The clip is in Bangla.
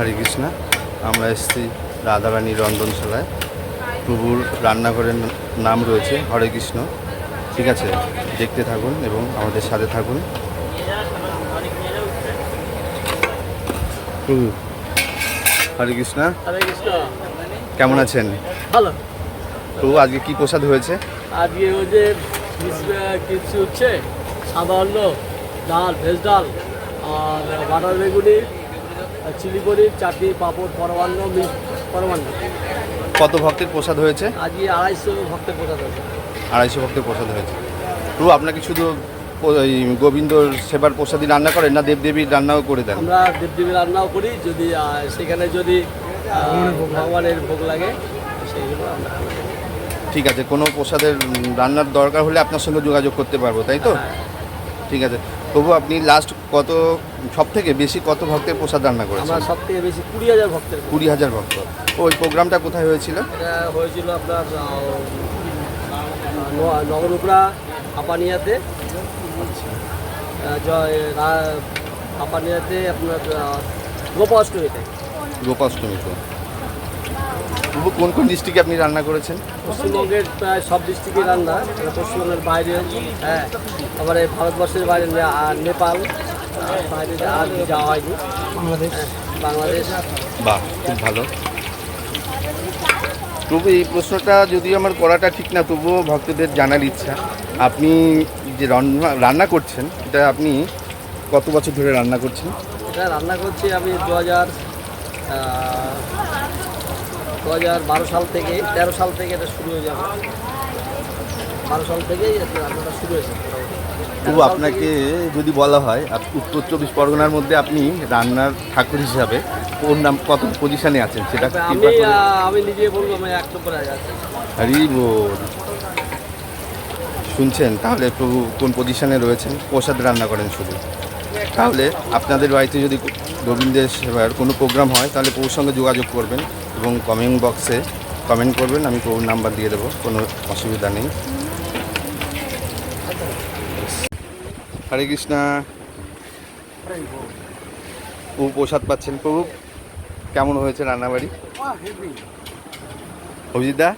হরে কৃষ্ণা। আমরা এসেছি রাধারানী রন্ধনশালায়। প্রভুর রান্নাঘরের নাম রয়েছে হরে কৃষ্ণ। ঠিক আছে দেখতে থাকুন এবং আমাদের সাথে থাকুন। প্রভু হরে কৃষ্ণা। হরে কৃষ্ণ। কেমন আছেন? ভালো। প্রভু আজকে কি প্রসাদ হয়েছে? আজকে ওই যে কিছু- হচ্ছে সাদা ডাল ভেজ ডাল আর বাটার বেগুনি চিলি পনির চাটনি পাঁপড় পরমান্ন পরমান্ন। কত ভক্তের প্রসাদ হয়েছে? আজকে আড়াইশো ভক্তের প্রসাদ হয়েছে। আড়াইশো ভক্তের প্রসাদ হয়েছে। প্রভু আপনাকে শুধু ওই গোবিন্দর সেবার প্রসাদই রান্না করেন না দেবদেবীর রান্নাও করে দেন? আমরা দেবদেবীর রান্নাও করি যদি আহ, সেখানে যদি আহ, ভগবানের ভোগ লাগে। সেইগুলো আমরা করি। ঠিক আছে কোনো প্রসাদের উম, রান্নার দরকার হলে আপনার সঙ্গে যোগাযোগ করতে পারব তাই তো? হ্যাঁ। ঠিক আছে। তবু আপনি লাস্ট কত সব থেকে বেশি কত ভক্তের প্রসাদ রান্না আমরা করেছেন? সব থেকে বেশি কুড়ি হাজার ভক্তের কুড়ি হাজার ভক্ত। ওই প্রোগ্রামটা কোথায় হয়েছিল? এটা হয়েছিল আপনার আহ, ন- আপানিয়াতে। আপানিয়াতে আপনার গোপাষ্টমীতে গোপাষ্টমীতে কোন কোন ডিস্ট্রিক্টে আপনি রান্না করেছেন? পশ্চিমবঙ্গের প্রায় সব ডিস্ট্রিক্টে রান্না পশ্চিমবঙ্গের বাইরে হ্যাঁ তারপরে ভারতবর্ষের বাইরে আর নেপাল বাইরে আর যাওয়া হয়নি। বাংলাদেশ। বাংলাদেশ। বাহ খুব ভালো। তবু এই প্রশ্নটা যদিও আমার করাটা ঠিক না তবুও ভক্তদের জানার ইচ্ছা। আপনি যে রান্না রান্না করছেন এটা আপনি কত বছর ধরে রান্না করছেন? এটা রান্না করছি আমি দু হাজার দু হাজার বারো সাল থেকে তেরো সাল থেকে এটা শুরু হয়ে যাবে। বারো সাল থেকেই রান্নাটা শুরু হয়েছে। তবু আপনাকে যদি বলা হয় উত্তর চব্বিশ পরগনার মধ্যে আপনি রান্নার ঠাকুর হিসাবে ওর নাম কত পজিশনে আছেন? সেটা আমি নিজে বলব আমি এক নম্বরে আছি। শুনছেন? তাহলে প্রভু কোন পজিশনে রয়েছেন? প্রসাদ রান্না করেন শুধু। তাহলে আপনাদের বাড়িতে যদি গোবিন্দের সেবার কোনো প্রোগ্রাম হয় তাহলে প্রভুর সঙ্গে যোগাযোগ করবেন। এবং কমেন্ট বক্সে কমেন্ট করবেন আমি কোন নাম্বার দিয়ে দেবো কোনো অসুবিধা নেই। হরে কৃষ্ণা। প্রভু প্রসাদ পাচ্ছেন প্রভু। কেমন হয়েছে রান্নাবাড়ি? অভিজিৎ দা?